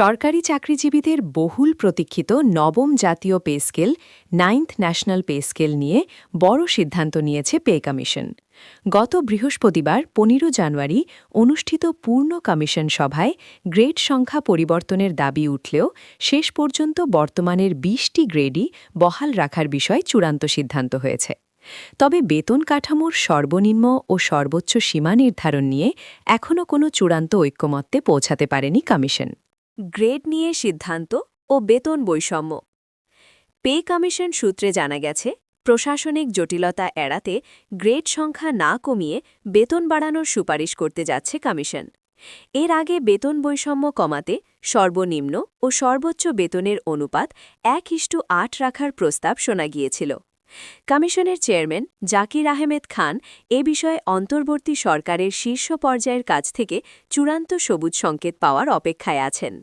সরকারি চাকরিজীবীদের বহুল প্রতীক্ষিত নবম জাতীয় pay scale, ninth national pay scale নিয়ে বড় সিদ্ধান্ত নিয়েছে পে কমিশন। গত বৃহস্পতিবার, পনেরো জানুয়ারি, অনুষ্ঠিত পূর্ণ কমিশন সভায় গ্রেড সংখ্যা পরিবর্তনের দাবি উঠলেও শেষ পর্যন্ত বর্তমানের বিশটি গ্রেডই বহাল রাখার বিষয় চূড়ান্ত সিদ্ধান্ত হয়েছে। তবে বেতন কাঠামোর সর্বনিম্ন ও সর্বোচ্চ সীমা নির্ধারণ নিয়ে এখনও কোনো চূড়ান্ত ঐক্যমত্যে পৌঁছাতে পারেনি কমিশন। গ্রেড নিয়ে সিদ্ধান্ত ও বেতন বৈষম্য। পে কমিশন সূত্রে জানা গেছে, প্রশাসনিক জটিলতা এড়াতে গ্রেড সংখ্যা না কমিয়ে বেতন বাড়ানোর সুপারিশ করতে যাচ্ছে কমিশন। এর আগে বেতন বৈষম্য কমাতে সর্বনিম্ন ও সর্বোচ্চ বেতনের অনুপাত এক ইস্টু আট রাখার প্রস্তাব শোনা গিয়েছিল। কমিশনের চেয়ারম্যান জাকির আহমেদ খান এ বিষয়ে অন্তর্বর্তী সরকারের শীর্ষ পর্যায়ের কাছ থেকে চূড়ান্ত সবুজ সংকেত পাওয়ার অপেক্ষায় আছেন।